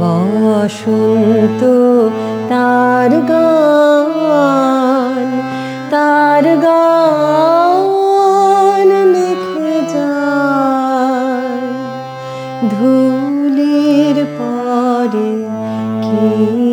বসন্ত তার গান তার গান লিখে যায়। ধুলির পরে কী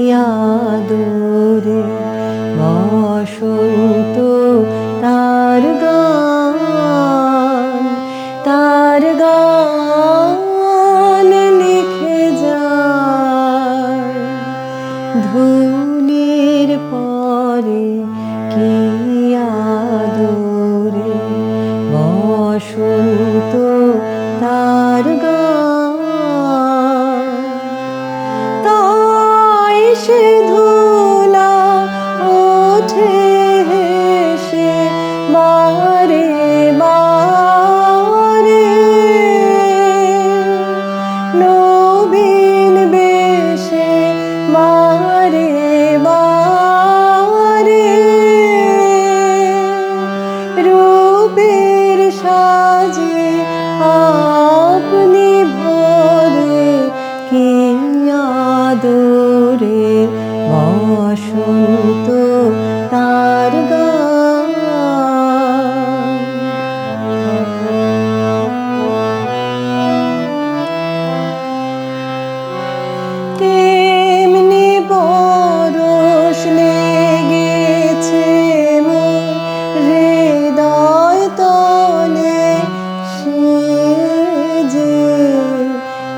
আকাশে ধুলা ওঠে হেসে বারে বারে নবীন বেশে বারে বারে রূপের সাজে আ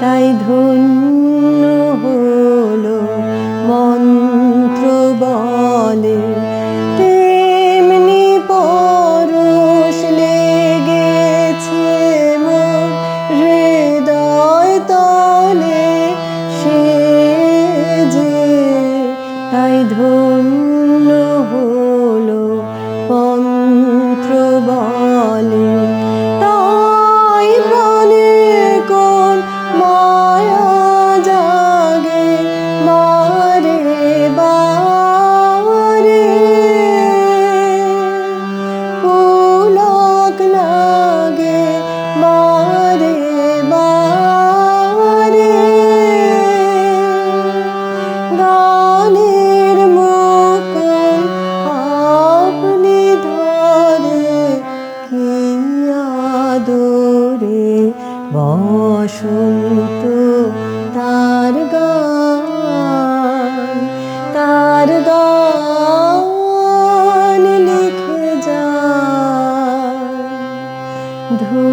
তাই ধুন। বসন্ত তার গান তার গান লিখে যা। ধূ